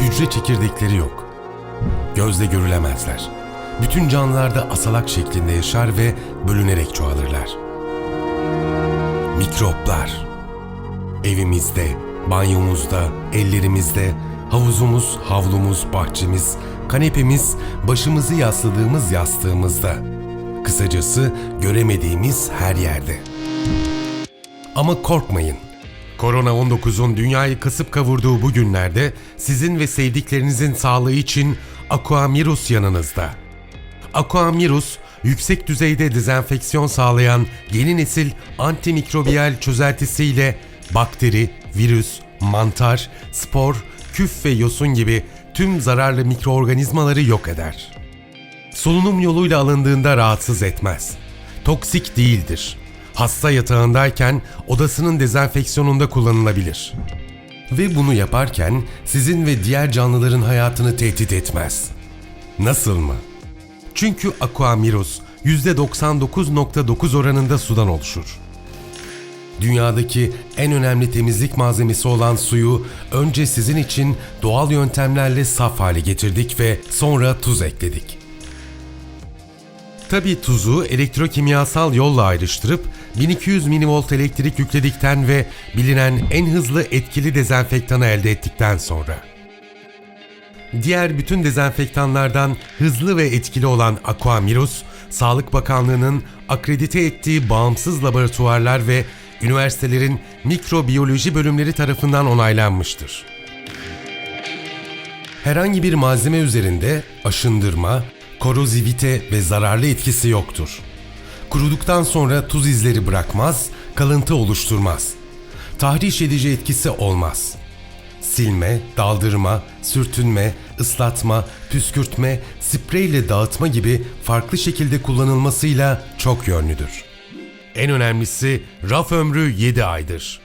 hücre çekirdekleri yok. Gözle görülemezler. Bütün canlılarda asalak şeklinde yaşar ve bölünerek çoğalırlar. Mikroplar. Evimizde, banyomuzda, ellerimizde, havuzumuz, havlumuz, bahçemiz, kanepemiz, başımızı yasladığımız yastığımızda. Kısacası göremediğimiz her yerde. Ama korkmayın. Korona-19'un dünyayı kasıp kavurduğu bu günlerde sizin ve sevdiklerinizin sağlığı için Aquamirus yanınızda. Aquamirus, yüksek düzeyde dezenfeksiyon sağlayan yeni nesil antimikrobiyal çözeltisiyle bakteri, virüs, mantar, spor, küf ve yosun gibi tüm zararlı mikroorganizmaları yok eder. Solunum yoluyla alındığında rahatsız etmez. Toksik değildir. Hasta yatağındayken odasının dezenfeksiyonunda kullanılabilir. Ve bunu yaparken sizin ve diğer canlıların hayatını tehdit etmez. Nasıl mı? Çünkü Aquamirus %99.9 oranında sudan oluşur. Dünyadaki en önemli temizlik malzemesi olan suyu önce sizin için doğal yöntemlerle saf hale getirdik ve sonra tuz ekledik. Tabii tuzu elektrokimyasal yolla ayrıştırıp 1200 milivolt elektrik yükledikten ve bilinen en hızlı etkili dezenfektanı elde ettikten sonra. Diğer bütün dezenfektanlardan hızlı ve etkili olan Aquamirus, Sağlık Bakanlığı'nın akredite ettiği bağımsız laboratuvarlar ve üniversitelerin mikrobiyoloji bölümleri tarafından onaylanmıştır. Herhangi bir malzeme üzerinde aşındırma, korozivite ve zararlı etkisi yoktur. Kuruduktan sonra tuz izleri bırakmaz, kalıntı oluşturmaz. Tahriş edici etkisi olmaz. Silme, daldırma, sürtünme, ıslatma, püskürtme, spreyle dağıtma gibi farklı şekilde kullanılmasıyla çok yönlüdür. En önemlisi raf ömrü 7 aydır.